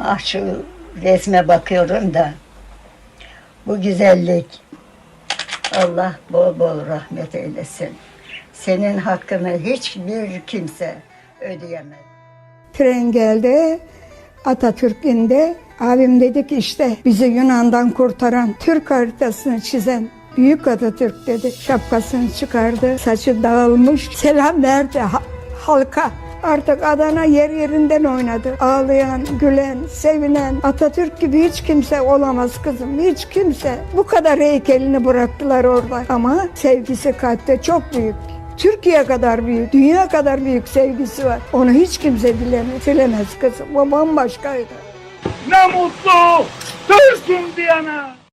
Ah şu resme bakıyorum da. Bu güzellik. Allah bol bol rahmet eylesin. Senin hakkını hiçbir kimse ödeyemez. Tren geldi. Atatürk indi. Abim dedi ki işte bizi Yunan'dan kurtaran, Türk haritasını çizen Büyük Atatürk dedi. Şapkasını çıkardı, saçı dağılmış. Selam verdi ha- halka. Artık Adana yer yerinden oynadı. Ağlayan, gülen, sevinen Atatürk gibi hiç kimse olamaz kızım. Hiç kimse. Bu kadar heykelini bıraktılar orada. Ama sevgisi kalpte çok büyük. Türkiye kadar büyük, dünya kadar büyük sevgisi var. Onu hiç kimse bilemez, bilemez kızım. O bambaşkaydı. Ne mutlu Türk'üm diyene.